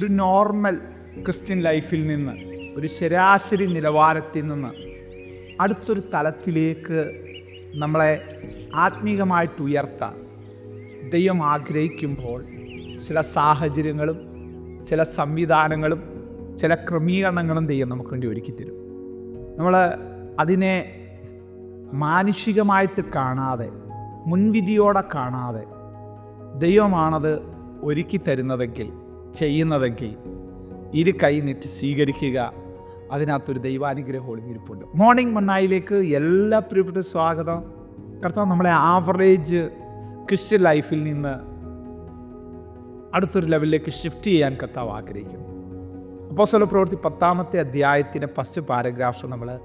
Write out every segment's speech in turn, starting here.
ഒരു normal Christian ലൈഫിൽ നിന്ന് ഒരു ശരാശരി നിലവാരത്തിൽ നിന്ന് അടുത്തൊരു തലത്തിലേക്ക് നമ്മളെ ആത്മീകമായിട്ട് ഉയർത്താൻ ദൈവം ആഗ്രഹിക്കുമ്പോൾ ചില സാഹചര്യങ്ങളും ചില സംവിധാനങ്ങളും ചില ക്രമീകരണങ്ങളും ദൈവം നമുക്ക് വേണ്ടി ഒരുക്കി തരും. നമ്മൾ അതിനെ മാനുഷികമായിട്ട് കാണാതെ മുൻവിധിയോടെ കാണാതെ ദൈവമാണത് ഒരുക്കി തരുന്നതെങ്കിൽ ചെയ്യുന്നതെങ്കിൽ ഇരു കൈ നീട്ടി സ്വീകരിക്കുക. അതിനകത്തൊരു ദൈവാനുഗ്രഹം ഒളിഞ്ഞിരിപ്പുണ്ട്. മോർണിംഗ് മണ്ണായിലേക്ക് എല്ലാ പ്രിയപ്പെട്ട സ്വാഗതം. കർത്താവ് നമ്മളെ ആവറേജ് ക്രിസ്ത്യൻ ലൈഫിൽ നിന്ന് അടുത്തൊരു ലെവലിലേക്ക് ഷിഫ്റ്റ് ചെയ്യാൻ കർത്താവ് ആഗ്രഹിക്കുന്നു. അപ്പോൾ സ്വല പ്രവൃത്തി പത്താമത്തെ അധ്യായത്തിന്റെ ഫസ്റ്റ് പാരഗ്രാഫ് നമ്മൾ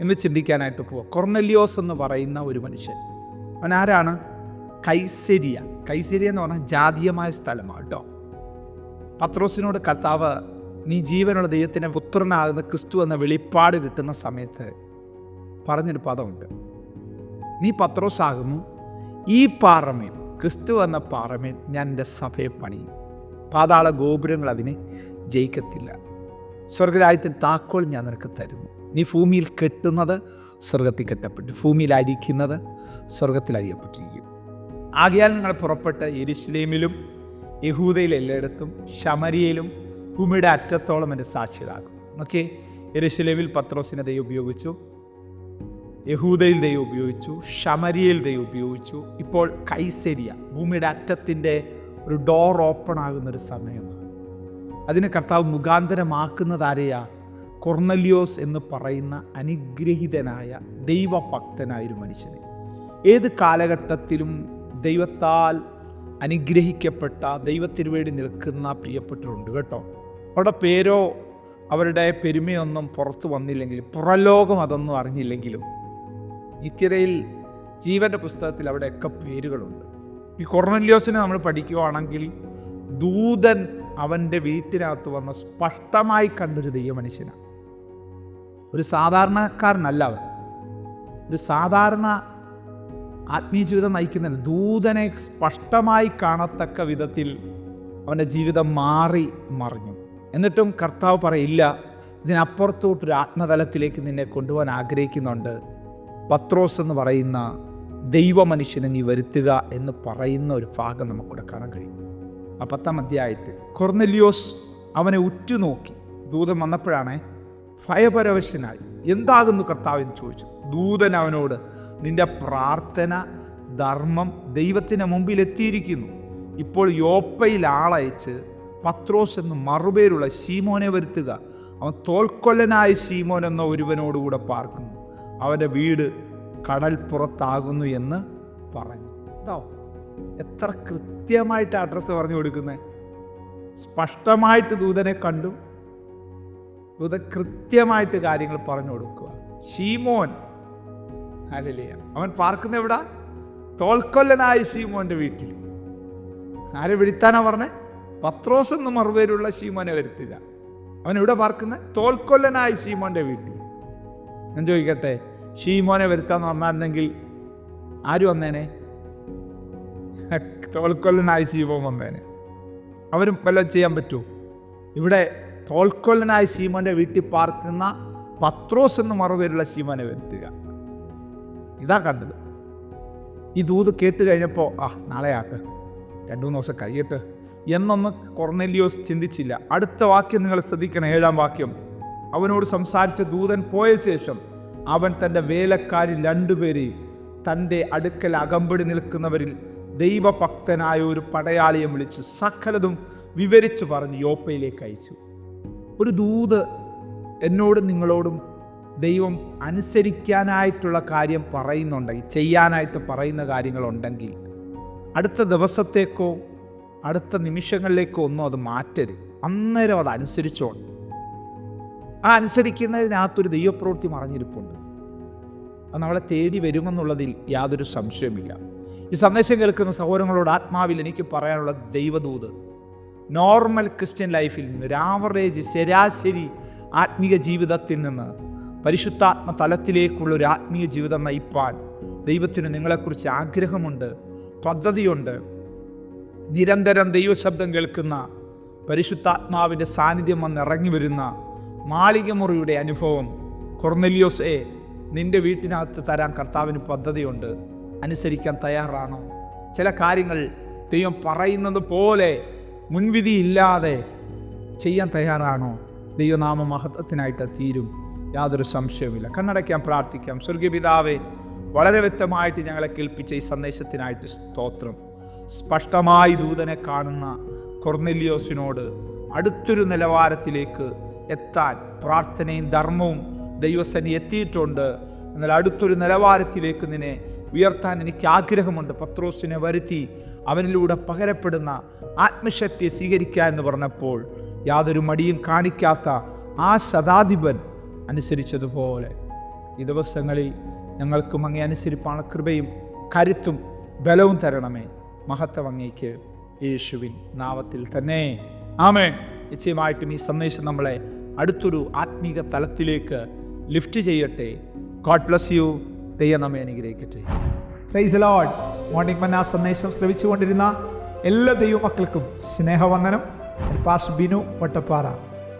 ഇന്ന് ചിന്തിക്കാനായിട്ട് പോവാം. കൊർണലിയോസ് എന്ന് പറയുന്ന ഒരു മനുഷ്യൻ. അവൻ ആരാണ്? കൈസരിയ. കൈസരിയ എന്ന് പറഞ്ഞാൽ ജാതീയമായ സ്ഥലമാണ് കേട്ടോ. പത്രോസിനോട് കർത്താവ് നീ ജീവനുള്ള ദൈവത്തിന്റെ പുത്രനാകുന്ന ക്രിസ്തു എന്ന വെളിപ്പാട് കിട്ടുന്ന സമയത്ത് പറഞ്ഞൊരു പദമുണ്ട്. നീ പത്രോസാകുന്നു ഈ പാറമേൽ ക്രിസ്തു എന്ന പാറമേൽ ഞാൻ എന്റെ സഭയെ പണിയും. പാതാള ഗോപുരങ്ങൾ അതിനെ ജയിക്കത്തില്ല. സ്വർഗരാജ്യത്തിൽ താക്കോൽ ഞാൻ നിനക്ക് തരുന്നു. നീ ഭൂമിയിൽ കെട്ടുന്നത് സ്വർഗത്തിൽ കെട്ടപ്പെട്ടു. ഭൂമിയിൽ അരിക്കുന്നത് സ്വർഗത്തിൽ അരിയപ്പെട്ടിരിക്കും ആകയാൽ നിങ്ങൾ പുറപ്പെട്ട് യെരുശലേമിലും യഹൂദയിൽ എല്ലായിടത്തും ശമരിയയിലും ഭൂമിയുടെ അറ്റത്തോളം എന്റെ സാക്ഷിതാകും ഓക്കെ യെരുശലേമിൽ പത്രോസിനെ ദൈവം ഉപയോഗിച്ചു യഹൂദയിൽ ദൈവം ഉപയോഗിച്ചു ഷമരിയയിൽ ദൈവം ഉപയോഗിച്ചു. ഇപ്പോൾ കൈസരിയ ഭൂമിയുടെ അറ്റത്തിന്റെ ഒരു ഡോർ ഓപ്പൺ ആകുന്ന ഒരു സമയമാണ്. അതിന് കർത്താവ് മുഖാന്തരമാക്കുന്നത് ആരെയാ കൊർന്നലിയോസ് എന്ന് പറയുന്ന അനുഗ്രഹീതനായ ദൈവഭക്തനായ ഒരു മനുഷ്യനെ. ഏത് കാലഘട്ടത്തിലും ദൈവത്താൽ അനുഗ്രഹിക്കപ്പെട്ട ദൈവത്തിന് വേണ്ടി നിൽക്കുന്ന പ്രിയപ്പെട്ടവരുണ്ട് കേട്ടോ. അവരുടെ പേരോ അവരുടെ പെരുമയൊന്നും പുറത്തു വന്നില്ലെങ്കിലും പുറലോകം അതൊന്നും അറിഞ്ഞില്ലെങ്കിലും നിത്യതയിൽ ജീവന്റെ പുസ്തകത്തിൽ അവിടെയൊക്കെ പേരുകളുണ്ട്. ഈ കൊർണല്യോസിനെ നമ്മൾ പഠിക്കുകയാണെങ്കിൽ ദൂതൻ അവന്റെ വീട്ടിനകത്ത് വന്ന് സ്പഷ്ടമായി കണ്ടൊരു ദൈവമനുഷ്യനാണ്. ഒരു സാധാരണക്കാരനല്ല അവൻ. ഒരു സാധാരണ ആത്മീയ ജീവിതം നയിക്കുന്നതിന് ദൂതനെ സ്പഷ്ടമായി കാണത്തക്ക വിധത്തിൽ അവന്റെ ജീവിതം മാറി മറിഞ്ഞു. എന്നിട്ടും കർത്താവ് പറയില്ല ഇതിനപ്പുറത്തോട്ടൊരു ആത്മതലത്തിലേക്ക് നിന്നെ കൊണ്ടുപോകാൻ ആഗ്രഹിക്കുന്നുണ്ട്. പത്രോസ് എന്ന് പറയുന്ന ദൈവമനുഷ്യനെ നീ വരുത്തുക എന്ന് പറയുന്ന ഒരു ഭാഗം നമുക്കിവിടെ കാണാൻ കഴിയും. ആ പത്താം അധ്യായത്തിൽ കൊർനെലിയോസ് അവനെ ഉറ്റുനോക്കി. ദൂതൻ വന്നപ്പോഴാണ് ഭയപരവശനായി എന്താകുന്നു കർത്താവ്? എന്ന് ചോദിച്ചു. ദൂതൻ അവനോട് നിന്റെ പ്രാർത്ഥന ധർമ്മം ദൈവത്തിന് മുമ്പിൽ എത്തിയിരിക്കുന്നു. ഇപ്പോൾ യോപ്പയിൽ ആളയച്ച് പത്രോസ് എന്ന് മറുപേരുള്ള ശീമോനെ വരുത്തുക. അവൻ തോൽക്കൊല്ലനായ ശീമോൻ എന്ന ഒരുവനോടുകൂടെ പാർക്കുന്നു. അവന്റെ വീട് കടൽ പുറത്താകുന്നു എന്ന് പറഞ്ഞു. കേട്ടോ എത്ര കൃത്യമായിട്ട് അഡ്രസ്സ് പറഞ്ഞു കൊടുക്കുന്നത് സ്പഷ്ടമായിട്ട് ദൂതനെ കണ്ടു. ദൂതൻ കൃത്യമായിട്ട് കാര്യങ്ങൾ പറഞ്ഞു കൊടുക്കുക. ഷീമോൻ അല്ലല്ലേ അവൻ പാർക്കുന്ന എവിടാ? തോൽക്കൊല്ലനായ സീമോന്റെ വീട്ടിൽ. ആരെ വിളിത്താനാ പറഞ്ഞേ? പത്രോസ് എന്ന് മറുപേരുള്ള സീമോനെ വരുത്തില്ല. അവൻ എവിടെ പാർക്കുന്ന? തോൽക്കൊല്ലനായ സീമോന്റെ വീട്ടിൽ. ഞാൻ ചോദിക്കട്ടെ ഷീമോനെ വരുത്താന്ന് പറഞ്ഞായിരുന്നെങ്കിൽ ആര് വന്നേനെ? തോൽക്കൊല്ലനായ ശീമോൻ വന്നേനെ. അവരും വല്ലതും ചെയ്യാൻ പറ്റുമോ ഇവിടെ തോൽക്കൊല്ലനായ ശീമോന്റെ വീട്ടിൽ പാർക്കുന്ന പത്രോസ് എന്ന് മറുപേരുള്ള ശീമോനെ വരുത്തുക. ഇതാ കണ്ടത്. ഈ ദൂത് കേട്ട് കഴിഞ്ഞപ്പോൾ ആ നാളെ ആക്ക്. രണ്ടു മൂന്ന് ദിവസം കഴിയട്ടെ. എന്നൊന്ന് കൊർനെലിയോസ് ചിന്തിച്ചില്ല. അടുത്ത വാക്യം നിങ്ങൾ ശ്രദ്ധിക്കണം ഏഴാം വാക്യം. അവനോട് സംസാരിച്ച ദൂതൻ പോയ ശേഷം അവൻ തന്റെ വേലക്കാരിൽ രണ്ടുപേരെയും തന്റെ അടുക്കൽ അകമ്പടി നിൽക്കുന്നവരിൽ ദൈവഭക്തനായ ഒരു പടയാളിയെ വിളിച്ച് സകലതും വിവരിച്ചു പറഞ്ഞ് യോപ്പയിലേക്ക് അയച്ചു. ഒരു ദൂത് എന്നോടും നിങ്ങളോടും ദൈവം അനുസരിക്കാനായിട്ടുള്ള കാര്യം പറയുന്നുണ്ടെങ്കിൽ ചെയ്യാനായിട്ട് പറയുന്ന കാര്യങ്ങളുണ്ടെങ്കിൽ അടുത്ത ദിവസത്തേക്കോ അടുത്ത നിമിഷങ്ങളിലേക്കോ ഒന്നും അത് മാറ്റരുത്. അന്നേരം അത് അനുസരിച്ചോണം. ആ അനുസരിക്കുന്നതിനകത്തൊരു ദൈവപ്രവൃത്തി മറിഞ്ഞിരിപ്പുണ്ട്. അത് നമ്മളെ തേടി വരുമെന്നുള്ളതിൽ യാതൊരു സംശയമില്ല ഈ സന്ദേശം കേൾക്കുന്ന സഹോദരങ്ങളോട് ആത്മാവിൽ എനിക്ക് പറയാനുള്ള ദൈവദൂത് നോർമൽ ക്രിസ്ത്യൻ ലൈഫിൽ നിന്ന് ഒരു ആവറേജ് ശരാശരി ആത്മീയ ജീവിതത്തിൽ നിന്ന് പരിശുദ്ധാത്മ തലത്തിലേക്കുള്ള ഒരു ആത്മീയ ജീവിതം നയിപ്പാൻ ദൈവത്തിന് നിങ്ങളെക്കുറിച്ച് ആഗ്രഹമുണ്ട് പദ്ധതിയുണ്ട്. നിരന്തരം ദൈവശബ്ദം കേൾക്കുന്ന പരിശുദ്ധാത്മാവിന്റെ സാന്നിധ്യം വന്ന് ഇറങ്ങി വരുന്ന മാളികമുറിയുടെ അനുഭവം കൊർനെലിയോസ് എ നിന്റെ വീട്ടിനകത്ത് തരാൻ കർത്താവിന് പദ്ധതിയുണ്ട് അനുസരിക്കാൻ തയ്യാറാണോ. ചില കാര്യങ്ങൾ ദൈവം പറയുന്നത് പോലെ മുൻവിധിയില്ലാതെ ചെയ്യാൻ തയ്യാറാണോ? ദൈവനാമ മഹത്വത്തിനായിട്ട് തീരും. യാതൊരു സംശയവുമില്ല. കണ്ണടയ്ക്കാൻ പ്രാർത്ഥിക്കാം. സ്വർഗപിതാവെ വളരെ വ്യക്തമായിട്ട് ഞങ്ങളെ കേൾപ്പിച്ച ഈ സന്ദേശത്തിനായിട്ട് സ്തോത്രം. സ്പഷ്ടമായി ദൂതനെ കാണുന്ന കൊർനെല്ലിയോസിനോട് അടുത്തൊരു നിലവാരത്തിലേക്ക് എത്താൻ പ്രാർത്ഥനയും ധർമ്മവും ദൈവസനി എത്തിയിട്ടുണ്ട്. എന്നാൽ അടുത്തൊരു നിലവാരത്തിലേക്ക് നിന്നെ ഉയർത്താൻ എനിക്ക് ആഗ്രഹമുണ്ട്. പത്രോസിനെ വരുത്തി അവനിലൂടെ പകരപ്പെടുന്ന ആത്മശക്തിയെ സ്വീകരിക്കുക എന്ന് പറഞ്ഞപ്പോൾ യാതൊരു മടിയും കാണിക്കാത്ത ആ ശതാധിപൻ അനുസരിച്ചതുപോലെ. ഈ ദിവസങ്ങളിൽ ഞങ്ങൾക്കും അങ്ങേ അനുസരിപ്പാണ് കൃപയും കരുത്തും ബലവും തരണമേ. മഹത്വം അങ്ങേക്ക് യേശുവിൻ നാമത്തിൽ തന്നെ. ആമേ നിശ്ചയമായിട്ടും ഈ സന്ദേശം നമ്മളെ അടുത്തൊരു ആത്മീക തലത്തിലേക്ക് ലിഫ്റ്റ് ചെയ്യട്ടെ. ഗോഡ് ബ്ലസ് യു ദൈവം നമ്മെ അനുഗ്രഹിക്കട്ടെ. പ്രൈസ് ലോഡ് മോർണിംഗ് മന്ന സന്ദേശം ശ്രവിച്ചുകൊണ്ടിരുന്ന എല്ലാ ദൈവമക്കൾക്കും സ്നേഹവന്ദനം. പാസ് ബിനു വട്ടപ്പാറ.